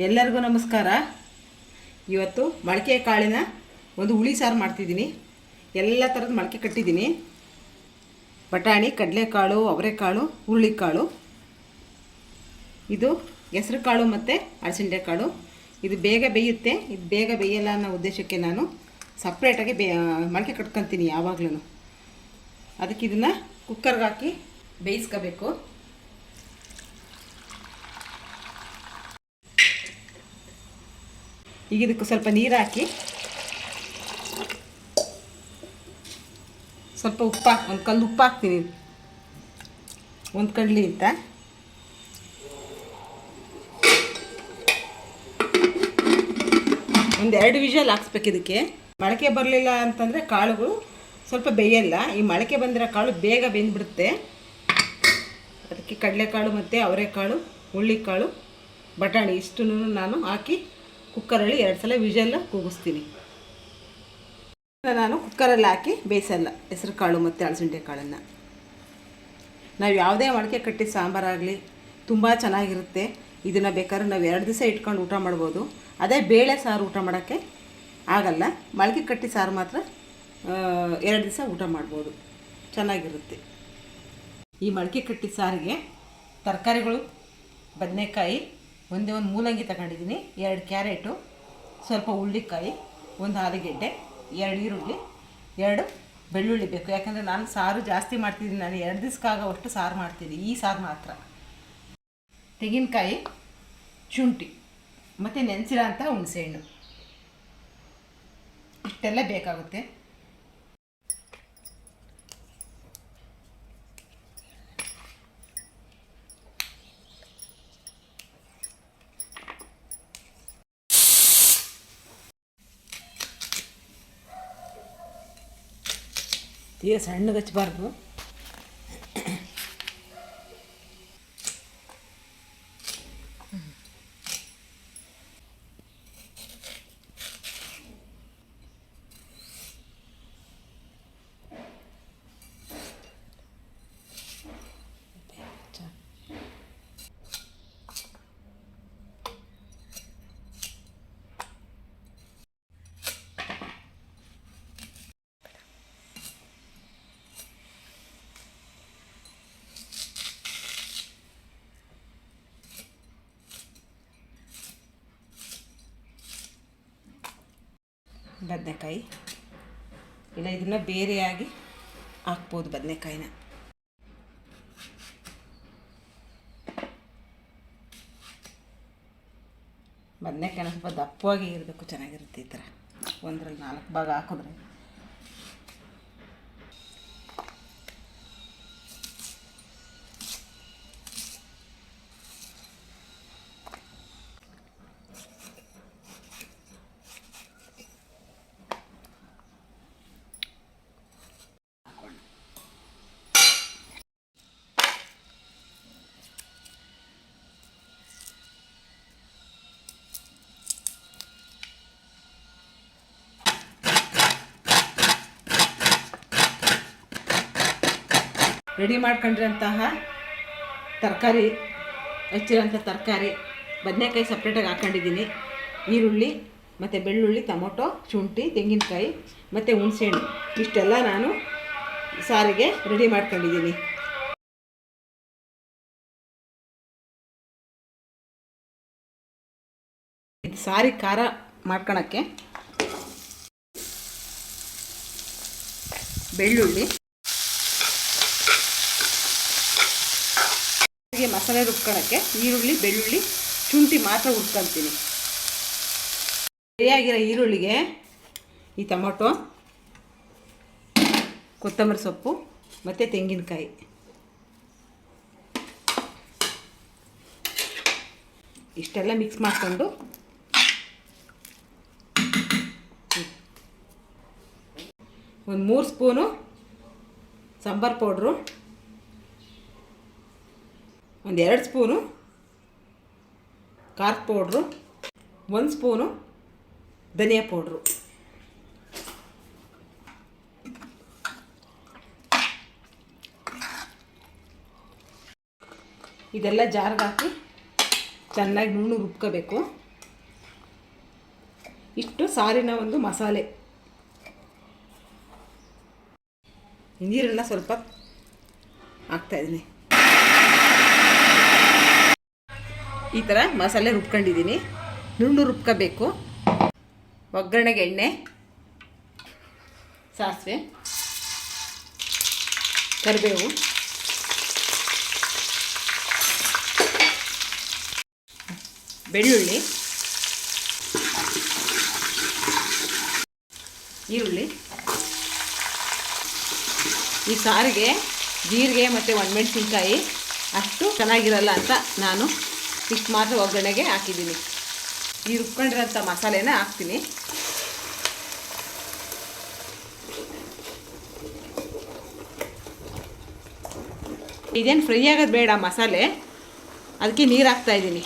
ಎಲ್ಲರಿಗೂ ನಮಸ್ಕಾರ. ಇವತ್ತು ಮೊಳಕೆ ಕಾಳಿನ ಒಂದು ಹುಳಿ ಸಾರು ಮಾಡ್ತಿದ್ದೀನಿ. ಎಲ್ಲ ಥರದ ಮೊಳಕೆ ಕಟ್ಟಿದ್ದೀನಿ. ಬಟಾಣಿ, ಕಡಲೆಕಾಳು, ಅವರೆಕಾಳು, ಹುರುಳಿಕಾಳು. ಇದು ಹೆಸ್ರು ಕಾಳು ಮತ್ತು ಅಳಸಂಡೆ ಕಾಳು ಇದು ಬೇಗ ಬೇಯುತ್ತೆ. ಇದು ಬೇಗ ಬೇಯಲ್ಲ ಅನ್ನೋ ಉದ್ದೇಶಕ್ಕೆ ನಾನು ಸಪ್ರೇಟಾಗಿ ಬೇ ಮೊಳಕೆ ಕಟ್ಕೊತೀನಿ ಯಾವಾಗಲೂ ಅದಕ್ಕೆ ಇದನ್ನು ಕುಕ್ಕರ್ಗೆ ಹಾಕಿ ಬೇಯಿಸ್ಕೋಬೇಕು. ಈಗ ಇದಕ್ಕೆ ಸ್ವಲ್ಪ ನೀರು ಹಾಕಿ. ಸ್ವಲ್ಪ ಉಪ್ಪು ಹಾಕಿ, ಒಂದು ಕಲ್ಲು ಉಪ್ಪು ಹಾಕ್ತೀನಿ. ಒಂದು ಕಡ್ಲಿ ಅಂತ. ಒಂದು ಎರಡು ವಿಷಲ್ ಹಾಕ್ಸ್ಬೇಕು ಇದಕ್ಕೆ. ಮೊಳಕೆ ಬರಲಿಲ್ಲ ಅಂತಂದರೆ ಕಾಳುಗಳು ಸ್ವಲ್ಪ ಬೇಯಲ್ಲ. ಈ ಮೊಳಕೆ ಬಂದಿರೋ ಕಾಳು ಬೇಗ ಬೆಂದ್ಬಿಡುತ್ತೆ. ಅದಕ್ಕೆ ಕಡಲೆಕಾಳು ಮತ್ತು ಅವರೆಕಾಳು, ಹುಳ್ಳಿಕಾಳು, ಬಟಾಣಿ ಇಷ್ಟು ನಾನು ಹಾಕಿ ಕುಕ್ಕರಲ್ಲಿ ಎರಡು ಸಲ ವಿಷಲ್ ಕೂಗಿಸ್ತೀನಿ. ನಾನು ಕುಕ್ಕರಲ್ಲಿ ಹಾಕಿ ಬೇಯಿಸಲ್ಲ, ಹೆಸರು ಕಾಳು ಮತ್ತು ಅಳಸಂಡೆ ಕಾಳನ್ನು. ನಾವು ಯಾವುದೇ ಮೊಳಕೆ ಕಟ್ಟಿ ಸಾಂಬಾರಾಗಲಿ ತುಂಬ ಚೆನ್ನಾಗಿರುತ್ತೆ. ಇದನ್ನು ಬೇಕಾದ್ರೆ ನಾವು ಎರಡು ದಿವಸ ಇಟ್ಕೊಂಡು ಊಟ ಮಾಡ್ಬೋದು. ಅದೇ ಬೇಳೆ ಸಾರು ಊಟ ಮಾಡೋಕ್ಕೆ ಆಗಲ್ಲ. ಮೊಳಕೆ ಕಟ್ಟಿ ಸಾರು ಮಾತ್ರ ಎರಡು ದಿವಸ ಊಟ ಮಾಡ್ಬೋದು. ಚೆನ್ನಾಗಿರುತ್ತೆ. ಈ ಮೊಳಕೆ ಕಟ್ಟಿ ಸಾರಿಗೆ ತರಕಾರಿಗಳು, ಬದನೆಕಾಯಿ ಒಂದೇ ಒಂದು ಮೂಲಂಗಿ ತಗೊಂಡಿದ್ದೀನಿ, ಎರಡು ಕ್ಯಾರೆಟು, ಸ್ವಲ್ಪ ಹುಳ್ಳಿಕಾಯಿ ಒಂದು ಆಲೂಗೆಡ್ಡೆ, ಎರಡು ಈರುಳ್ಳಿ, ಎರಡು ಬೆಳ್ಳುಳ್ಳಿ ಬೇಕು. ಯಾಕಂದರೆ ನಾನು ಸಾರು ಜಾಸ್ತಿ ಮಾಡ್ತಿದ್ದೀನಿ, ನಾನು ಎರಡು ದಿವ್ಸಕ್ಕಾಗೋವಷ್ಟು ಸಾರು ಮಾಡ್ತೀನಿ, ಈ ಸಾರು ಮಾತ್ರ. ತೆಂಗಿನಕಾಯಿ, ಶುಂಠಿ, ಮತ್ತು ನೆನೆಸಿರೋ ಅಂಥ ಹುಣಸೆಹಣ್ಣು. ಇಷ್ಟೆಲ್ಲ ಬೇಕಾಗುತ್ತೆ. ತೀರ ಸಣ್ಣಗೆ ಹಚ್ಬಾರ್ದು ಬದನೆಕಾಯಿ. ಇಲ್ಲ, ಇದನ್ನು ಬೇರೆಯಾಗಿ ಹಾಕ್ಬೋದು ಬದನೆಕಾಯಿನ. ಬದನೆಕಾಯಿನ ಸ್ವಲ್ಪ ದಪ್ಪವಾಗಿ ಇರಬೇಕು, ಚೆನ್ನಾಗಿರುತ್ತೆ ಈ ಥರ. ಒಂದರಲ್ಲಿ ನಾಲ್ಕು ಭಾಗ ಹಾಕಿದ್ರೆ. ರೆಡಿ ಮಾಡ್ಕೊಂಡಿರೋಂತಹ ತರಕಾರಿ, ಹಚ್ಚಿರೋಂಥ ತರಕಾರಿ, ಬದನೆಕಾಯಿ ಸಪ್ರೇಟಾಗಿ ಹಾಕ್ಕೊಂಡಿದ್ದೀನಿ ಈರುಳ್ಳಿ, ಮತ್ತು ಬೆಳ್ಳುಳ್ಳಿ, ಟೊಮೊಟೊ, ಶುಂಠಿ, ತೆಂಗಿನಕಾಯಿ, ಮತ್ತು ಹುಣಸೆಹಣ್ಣು. ಇಷ್ಟೆಲ್ಲ ನಾನು ಸಾರಿಗೆ ರೆಡಿ ಮಾಡ್ಕೊಂಡಿದ್ದೀನಿ. ಇದು ಸಾರಿ ಖಾರ ಮಾಡ್ಕೊಳಕ್ಕೆ. ಬೆಳ್ಳುಳ್ಳಿ. ಹೀಗೆ ಮಸಾಲೆ ರುಬ್ಕೊಳ್ಳೋಕ್ಕೆ ಈರುಳ್ಳಿ, ಬೆಳ್ಳುಳ್ಳಿ, ಶುಂಠಿ ಮಾತ್ರ ಹುರ್ಕೊಳ್ತೀನಿ ಸರಿಯಾಗಿರೋ ಈರುಳ್ಳಿಗೆ ಈ ಟೊಮೊಟೊ, ಕೊತ್ತಂಬರಿ ಸೊಪ್ಪು ಮತ್ತು ತೆಂಗಿನಕಾಯಿ. ಇಷ್ಟೆಲ್ಲ ಮಿಕ್ಸ್ ಮಾಡಿಕೊಂಡು ಒಂದು ಮೂರು ಸ್ಪೂನು ಸಾಂಬಾರು ಪೌಡ್ರು ಒಂದು ಎರಡು ಸ್ಪೂನು ಖಾರದ ಪೌಡ್ರು, ಒಂದು ಸ್ಪೂನು ಧನಿಯಾ ಪೌಡ್ರು. ಇದೆಲ್ಲ ಜಾರ್ಗೆ ಹಾಕಿ ಚೆನ್ನಾಗಿ ನುಣ್ಣು ರುಬ್ಕೋಬೇಕು. ಇಷ್ಟು ಸಾರಿನ ಒಂದು ಮಸಾಲೆ. ನೀರನ್ನು ಸ್ವಲ್ಪ ಹಾಕ್ತಾಯಿದ್ದೀನಿ ಈ ಥರ ಮಸಾಲೆ ರುಬ್ಕೊಂಡಿದ್ದೀನಿ. ನುಣ್ಣು ರುಬ್ಕೋಬೇಕು. ಒಗ್ಗರಣೆಗೆ ಎಣ್ಣೆ, ಸಾಸಿವೆ, ಕರಿಬೇವು. ಬೆಳ್ಳುಳ್ಳಿ. ಈರುಳ್ಳಿ. ಈ ಸಾರಿಗೆ, ಜೀರಿಗೆ ಮತ್ತು ಒಣಮೆಣಸಿನ್ಕಾಯಿ ಅಷ್ಟು ಚೆನ್ನಾಗಿರಲ್ಲ ಅಂತ ನಾನು ಇಷ್ಟು ಮಾತ್ರ ಒಗ್ಗರಣೆಗೆ ಹಾಕಿದ್ದೀನಿ. ಈ ರುಬ್ಕೊಂಡಿರೋಂಥ ಮಸಾಲೆನ ಹಾಕ್ತೀನಿ. ಇದೇನು ಫ್ರೈ ಆಗೋದು ಬೇಡ ಮಸಾಲೆ. ಅದಕ್ಕೆ ನೀರು ಹಾಕ್ತಾ ಇದ್ದೀನಿ.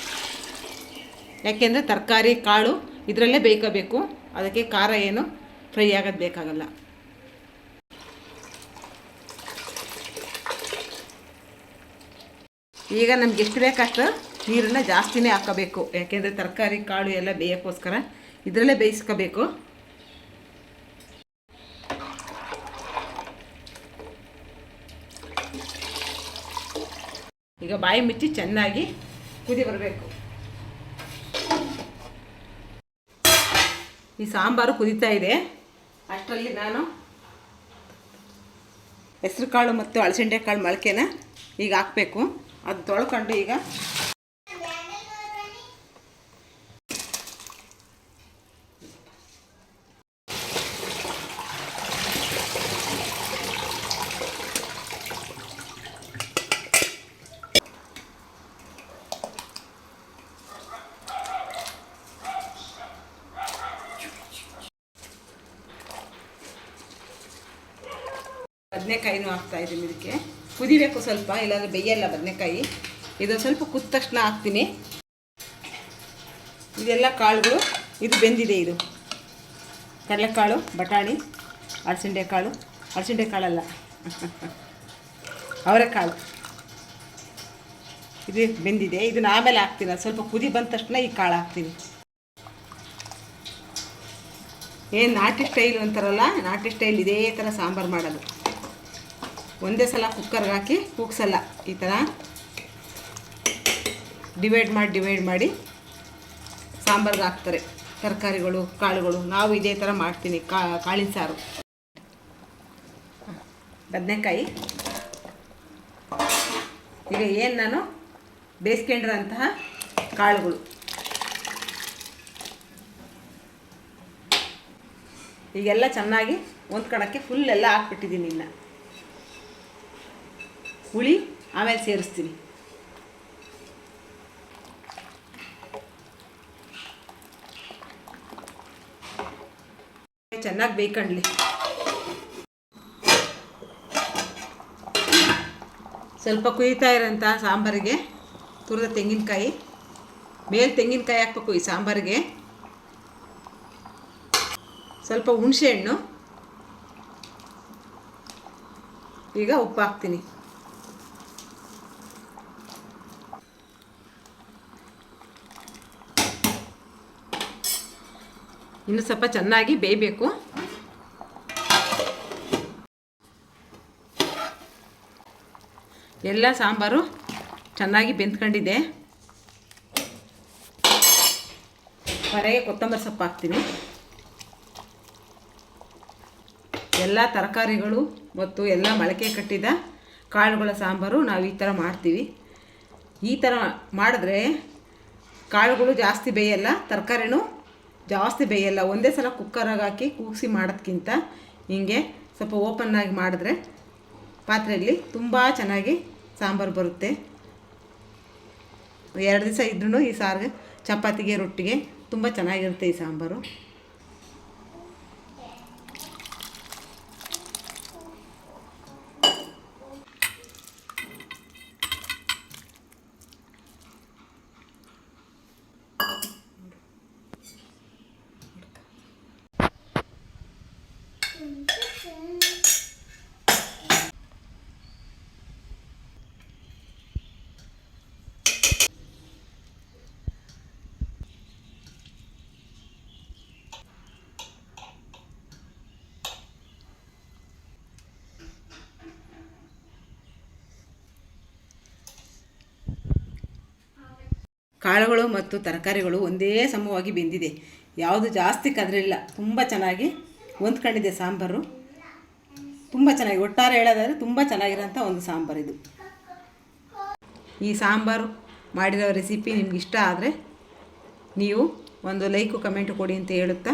ಯಾಕೆಂದರೆ ತರಕಾರಿ, ಕಾಳು ಇದರಲ್ಲೇ ಬೇಕಬೇಕು. ಅದಕ್ಕೆ ಖಾರ ಏನು ಫ್ರೈ ಆಗೋದು ಬೇಕಾಗಲ್ಲ. ಈಗ ನಮ್ಗೆ ಎಷ್ಟು ಬೇಕಷ್ಟು ನೀರನ್ನು ಜಾಸ್ತಿನೇ ಹಾಕಬೇಕು. ಯಾಕೆಂದರೆ ತರಕಾರಿ, ಕಾಳು ಎಲ್ಲ ಬೇಯೋಕ್ಕೋಸ್ಕರ ಇದರಲ್ಲೇ ಬೇಯಿಸ್ಕೋಬೇಕು. ಈಗ ಬಾಯಿ ಮುಚ್ಚಿ ಚೆನ್ನಾಗಿ ಕುದಿ ಬರಬೇಕು. ಈ ಸಾಂಬಾರು ಕುದೀತಾ ಇದೆ. ಅಷ್ಟರಲ್ಲಿ ನಾನು ಹೆಸ್ರು ಕಾಳು ಮತ್ತು ಅಳಸಂಡೆ ಕಾಳು ಮೊಳಕೆನ ಈಗ ಹಾಕಬೇಕು. ಅದು ತೊಳ್ಕೊಂಡು ಈಗ ಬದನೆಕಾಯಿನೂ ಹಾಕ್ತಾ ಇದ್ದೀನಿ ಇದಕ್ಕೆ. ಕುದಿಬೇಕು ಸ್ವಲ್ಪ, ಇಲ್ಲಾಂದರೆ ಬೇಯಲ್ಲ ಬದನೆಕಾಯಿ. ಇದು ಸ್ವಲ್ಪ ಕುದ್ದ ತಕ್ಷಣ ಹಾಕ್ತೀನಿ. ಇದೆಲ್ಲ ಕಾಳುಗಳು, ಇದು ಬೆಂದಿದೆ ಇದು. ಕಡಲೆಕಾಳು, ಬಟಾಣಿ ಅಳಸಂಡೆ ಕಾಳು ಅಳಸಂಡೆ ಕಾಳಲ್ಲ ಅವರೆಕಾಳು. ಇದು ಬೆಂದಿದೆ. ಇದನ್ನ ಆಮೇಲೆ ಹಾಕ್ತೀನಿ. ಸ್ವಲ್ಪ ಕುದಿ ಬಂದ ತಕ್ಷಣ ಈ ಕಾಳು ಹಾಕ್ತೀನಿ. ಏನು ನಾಟಿ ಸ್ಟೈಲ್ ಅಂತಾರಲ್ಲ? ನಾಟಿ ಸ್ಟೈಲ್ ಇದೇ ಥರ ಸಾಂಬಾರು ಮಾಡೋದು. ಒಂದೇ ಸಲ ಕುಕ್ಕರ್ಗೆ ಹಾಕಿ ಕೂಗ್ಸಲ್ಲ ಈ ಥರ. ಡಿವೈಡ್ ಮಾಡಿ ಡಿವೈಡ್ ಮಾಡಿ ಸಾಂಬಾರ್ಗೆ ಹಾಕ್ತಾರೆ. ತರಕಾರಿಗಳು, ಕಾಳುಗಳು. ನಾವು ಇದೇ ಥರ ಮಾಡ್ತೀನಿ ಕಾಳಿನ ಸಾರು. ಬದನೆಕಾಯಿ. ಈಗ ಏನು ನಾನು? ಬೇಯಿಸ್ಕೊಂಡಿರೋಂತಹ ಕಾಳುಗಳು. ಈಗೆಲ್ಲ ಚೆನ್ನಾಗಿ ಹೊಂದ್ಕೊಳಕ್ಕೆ ಫುಲ್ ಎಲ್ಲ ಹಾಕ್ಬಿಟ್ಟಿದ್ದೀನಿ ಇನ್ನು. ಹುಳಿ, ಆಮೇಲೆ ಸೇರಿಸ್ತೀನಿ. ಚೆನ್ನಾಗಿ ಬೇಯ್ಕೊಂಡ್ಲಿ ಸ್ವಲ್ಪ ಕುಯ್ತಾ ಇರೋಂಥ ಸಾಂಬಾರಿಗೆ ತುರಿದ ತೆಂಗಿನಕಾಯಿ, ಮೇಲೆ ತೆಂಗಿನಕಾಯಿ ಹಾಕ್ಬೇಕು ಈ ಸಾಂಬಾರಿಗೆ. ಸ್ವಲ್ಪ ಹುಣಸೆ ಹಣ್ಣು. ಈಗ ಉಪ್ಪು ಹಾಕ್ತೀನಿ ಇನ್ನು ಸ್ವಲ್ಪ ಚೆನ್ನಾಗಿ ಬೇಯಬೇಕು. ಎಲ್ಲ ಸಾಂಬಾರು ಚೆನ್ನಾಗಿ ಬೆಂದ್ಕೊಂಡಿದೆ. ಹೊರಗೆ ಕೊತ್ತಂಬರಿ ಸೊಪ್ಪು ಹಾಕ್ತೀನಿ. ಎಲ್ಲ ತರಕಾರಿಗಳು ಮತ್ತು ಎಲ್ಲ ಮೊಳಕೆ ಕಟ್ಟಿದ ಕಾಳುಗಳ ಸಾಂಬಾರು ನಾವು ಈ ಥರ ಮಾಡ್ತೀವಿ. ಈ ಥರ ಮಾಡಿದ್ರೆ ಕಾಳುಗಳು ಜಾಸ್ತಿ ಬೇಯಲ್ಲ, ತರಕಾರಿನೂ ಜಾಸ್ತಿ ಬೇಯಲ್ಲ, ಒಂದೇ ಸಲ ಕುಕ್ಕರಾಗಿ ಹಾಕಿ ಕೂಗಿಸಿ ಮಾಡೋದ್ಕಿಂತ ಹಿಂಗೆ ಸ್ವಲ್ಪ ಓಪನ್ನಾಗಿ ಮಾಡಿದ್ರೆ ಪಾತ್ರೆಯಲ್ಲಿ ತುಂಬ ಚೆನ್ನಾಗಿ ಸಾಂಬಾರು ಬರುತ್ತೆ. ಎರಡು ದಿವಸ ಇದ್ರೂ ಈ ಸಾರಿಗೆ ಚಪಾತಿಗೆ, ರೊಟ್ಟಿಗೆ ತುಂಬ ಚೆನ್ನಾಗಿರುತ್ತೆ ಈ ಸಾಂಬಾರು. ಕಾಳುಗಳು ಮತ್ತು ತರಕಾರಿಗಳು ಒಂದೇ ಸಮವಾಗಿ ಬೆಂದಿದೆ. ಯಾವುದು ಜಾಸ್ತಿ ಕದರಿಲ್ಲ. ತುಂಬ ಚೆನ್ನಾಗಿ ಹೊಂದ್ಕೊಂಡಿದೆ ಸಾಂಬಾರು. ತುಂಬ ಚೆನ್ನಾಗಿ ಒಟ್ಟಾರೆ ಹೇಳೋದಾದರೆ ತುಂಬ ಚೆನ್ನಾಗಿರೋಂಥ ಒಂದು ಸಾಂಬಾರು ಇದು. ಈ ಸಾಂಬಾರು ಮಾಡಿರೋ ರೆಸಿಪಿ ನಿಮ್ಗೆ ಇಷ್ಟ ಆದರೆ ನೀವು ಒಂದು ಲೈಕು, ಕಮೆಂಟ್ ಕೊಡಿ ಅಂತ ಹೇಳುತ್ತಾ.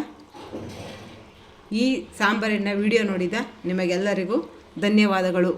ಈ ಸಾಂಬಾರಿನ ವಿಡಿಯೋ ನೋಡಿದ ನಿಮಗೆಲ್ಲರಿಗೂ ಧನ್ಯವಾದಗಳು.